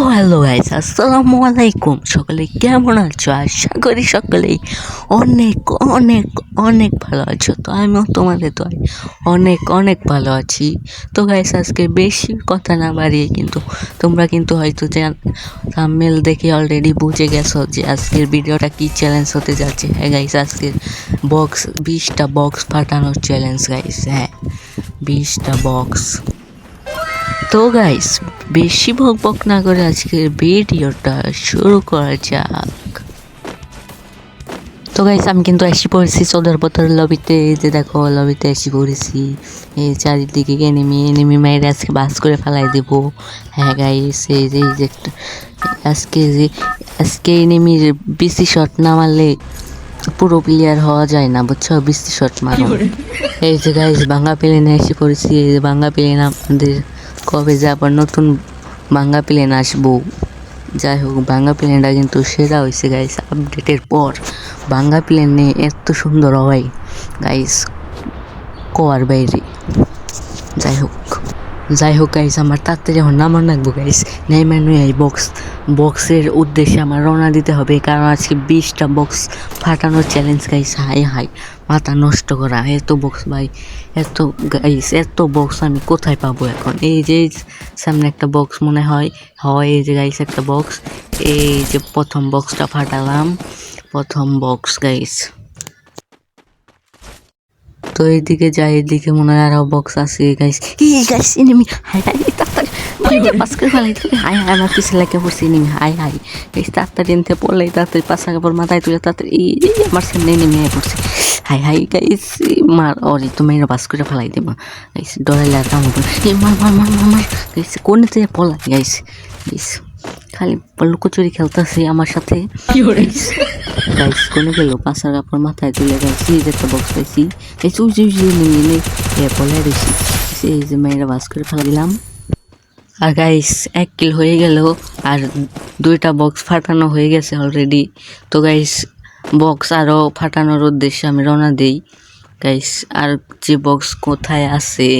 তো hello guys আসসালামু আলাইকুম। সকলে কেমন আছো? আশা করি সকলেই অনেক অনেক অনেক ভালো আছো। তো আমিও তোমাদের তো অনেক অনেক ভালো আছি। তো গাইস আজকে বেশি কথা না বাড়িয়ে কিন্তু তোমরা কিন্তু হয়তো থাম্বনেল দেখে অলরেডি বুঝে গেছো যে আজকের ভিডিওটা কি চ্যালেঞ্জ হতে যাচ্ছে। হ্যাঁ গাইস আজকের বক্স বিশটা বক্স ফাটানোর চ্যালেঞ্জ গাইস হ্যাঁ। বিশটা বক্স তো গাইস বেশি বক বক না করে আজকের ভিডিওটা শুরু করা যাক। তো গাইস আমি কিন্তু এসে পড়েছি সদর পথর লবিতে এই যে দেখো লবিতে এসে পড়েছি। এই চারিদিকে এনিমি এনিমি মায়ের আজকে বাস করে ফেলাই দেবো। হ্যাঁ গাইস এই যে এই যে একটা- আজকে যে আজকে এনিমির বেশি শট না মারলে পুরো প্লেয়ার হওয়া যায় না বুঝছ? বেশি শট মারো। এই যে গাইস বাংলা প্লেনে এসে পড়েছি এই যে বাংলা প্লেন আপনাদের কবে যে আবার নতুন বাংলা প্লেন আসব। যাই হোক বাংলা প্লেনটা কিন্তু সেরা হয়েছে গাইস আপডেটের পর। বাংলা নিয়ে এত সুন্দর হয় গাইস কোয়ার বাইরে। যাই হোক। যাই হোক গাইস আমার তাড়াতাড়ি এখন নামার রাখব গাইস নেইমার নয় এই বক্স বক্সের উদ্দেশ্যে আমার রওনা দিতে হবে, কারণ আজকে বিশটা বক্স ফাটানোর চ্যালেঞ্জ গাইস হাই হাই মাথা নষ্ট করা, এত বক্স ভাই, এত গাইস এত বক্স আমি কোথায় পাবো এখন? এই যে সামনে একটা বক্স মনে হয় হয়, এই যে গাইস একটা বক্স এই যে প্রথম বক্সটা ফাটালাম, প্রথম বক্স গাইস তো এইদিকে যাই এদিকে মনে হয় আরও বক্স আছে গাইস এই গাইস এনিমি হাই হাই তাড়াতাড়ি। পাস করে ফেলাই হাই হাই আমার পিছনে লাগে পড়ছে এনিমি হাই হাই। গাইস তাড়াতাড়ি এনতে পড়লে তাড়াতাড়ি আগে পর মাথায় তুলে তাড়াতাড়ি এই আমার সামনে এনিমি হয়ে পড়ছে। হাই হাই গাইস মার অরে তো মেয়েরা পাস করে ফেলাই দেবো। গাইস ডরাইলে আর হবে এই মার মার মার মার মার। গাইস কোন থেকে পলাই গাইস গাইস খালি লুকোচুরি খেলতেছে আমার সাথে। গাইস গাইস কোনে গেল পাঁচার কাপড় মাথায় তুলে গাইছি এই একটা বক্স পাইছি। চুই চুই চুই নিয়ে নিয়ে বলে রয়েছি এই যে মেয়েরা বাস করে ফেলা দিলাম। আর গাইস এক কিল হয়ে গেল, আর দুইটা বক্স ফাটানো হয়ে গেছে অলরেডি তো গাইস বক্স আরও ফাটানোর উদ্দেশ্যে আমি রওনা দিই। গাইস আর যে বক্স কোথায় আছে?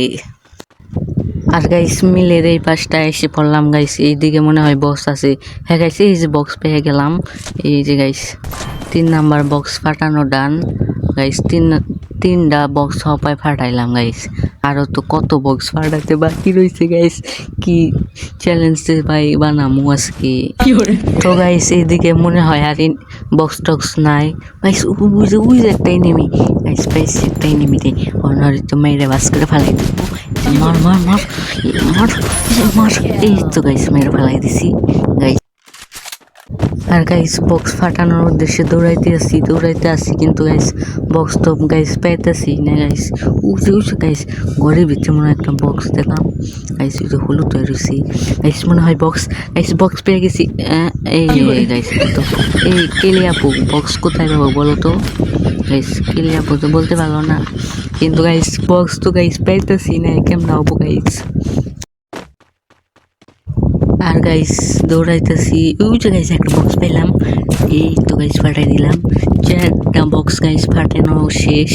আর গাইস মিলের এই পাশটা এসে পড়লাম গাইস এইদিকে মনে হয় বক্স আছে। হ্যাঁ গাইস এই যে বক্স পেয়ে গেলাম। এই যে গাইস তিন নাম্বার বক্স ফাটানো ডান। গাইস তিন তিনটা বক্স হপায় ফাটাইলাম গাইস আরও তো কত বক্স ফাটাতে বাকি রয়েছে গাইস কি চ্যালেঞ্জ ভাই বানামু আজকে? তো গাইস এইদিকে মনে হয় আর বক্স টক্স নাই। গাইস বুঝে বুঝে একটা এনিমি গাইস পাইছি একটা এনিমি রে অনার তো মেরে বাস করে ফেলাই দেবো। আর গাইস বক্স ফাটানোর উদ্দেশ্যে দৌড়াইতে আসি দৌড়াইতে আসি কিন্তু গাইস বক্স তো গাইস পাইতেছি না গাইস উঁচু উঁচু গাইস ঘরের ভিতরে মনে একটা বক্স দেখলাম। গাইস ওই হলুদ হয়ে রয়েছি। গাইস মনে হয় বক্স গাইস বক্স পেয়ে গেছি। এই গাইস তো। এই কেলিয়াপু বক্স কোথায় পাবো বলো তো? গাইস কেলিয়াপু তো বলতে পারল না। কিন্তু গাইস বক্স তো গাইস পাইতেছি না কেমন হব গাইস আর গাইস দৌড়াইতেছি ওই যে গাইস একটা বক্স পেলাম এই তো গাইস ফাটাই দিলাম যে একটা বক্স গাইস ফাটানো শেষ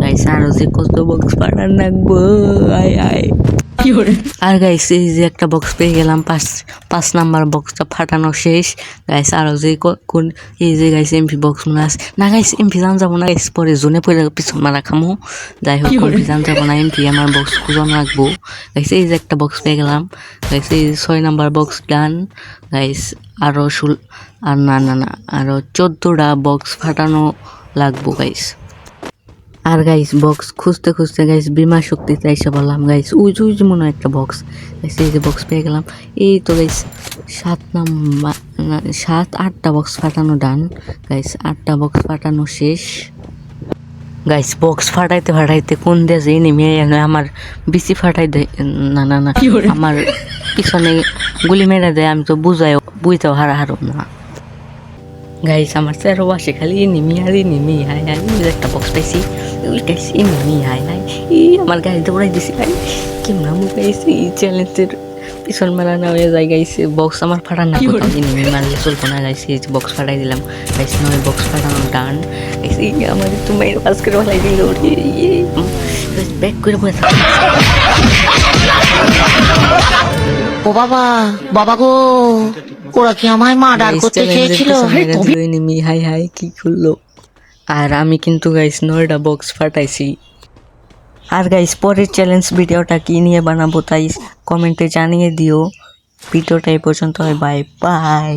গাইস আরও যে কত বক্স ফাটান রাখব আয় আয় আর গাইস এই যে একটা বক্স পেয়ে গেলাম পাঁচ পাঁচ নাম্বার বক্সটা ফাটানো শেষ। গাইস আরও যে কোন এই যে গাইস এমপি বক্স মনে আছে। না গাইস এমপি জান যাব না গাইস পরে জোনে পরে পিছন মারা খামো। যাই হোক এমপি জান যাব না এমপি আমার বক্স খুঁজন রাখব গাইস এই যে একটা বক্স পেয়ে গেলাম। গাইস এই ছয় নাম্বার বক্স ডান গাইস আরও ষোল আর না না না আরও চোদ্দোটা বক্স ফাটানো লাগবো গাইস আর গাইস বক্স খুঁজতে খুঁজতে গাইস বিমা শক্তিতে এসে বললাম গাইস উই উই মনে হয় একটা বক্স গাইস এই যে বক্স পেয়ে গেলাম। এই তো গাইস সাত নাম্বার সাত আটটা বক্স ফাটানো ডান গাইস আটটা বক্স ফাটানো শেষ। গাইস বক্স ফাটাইতে ফাটাইতে কোন দেশে নেমে আমার বেশি ফাটাই দেয় না না না আমার পিছনে গুলি মেরে দেয় আমি তো বুঝাই বুঝতেও হারা হারো না। গাইস আমার বাসে খালি নিমি আর নিমি হাই হাই একটা বক্স পাইছি। ওই গাইস নিমি হাই হাই এই আমার গাড়ি দৌড়াই দিছি। ভাই কেমন আমি গাইছি এই চ্যালেঞ্জের পিছন মেলা না হয়ে যায় গাইছে। বক্স আমার ফাটান না কোথাও নিমি মারলে চলবো না গাইছি। এই বক্স ফাটাই দিলাম। গাইছি নয় বক্স ফাটানো ডান। গাইছি আমার একটু মেয়ের পাস করে ফেলাই দিল। ব্যাক করে বসে থাক। ও বাবা বাবা গো ওরা কি আমায় মার্ডার করতে চেয়েছিল হাই হাই কি করল? আর আমি কিন্তু গাইস নয়টা বক্স ফাটাইছি। আর গাইস পরের চ্যালেঞ্জ ভিডিওটা কি নিয়ে বানাবো, তাই কমেন্টে জানিয়ে দিও। ভিডিওটা এই পর্যন্ত হয় বাই বাই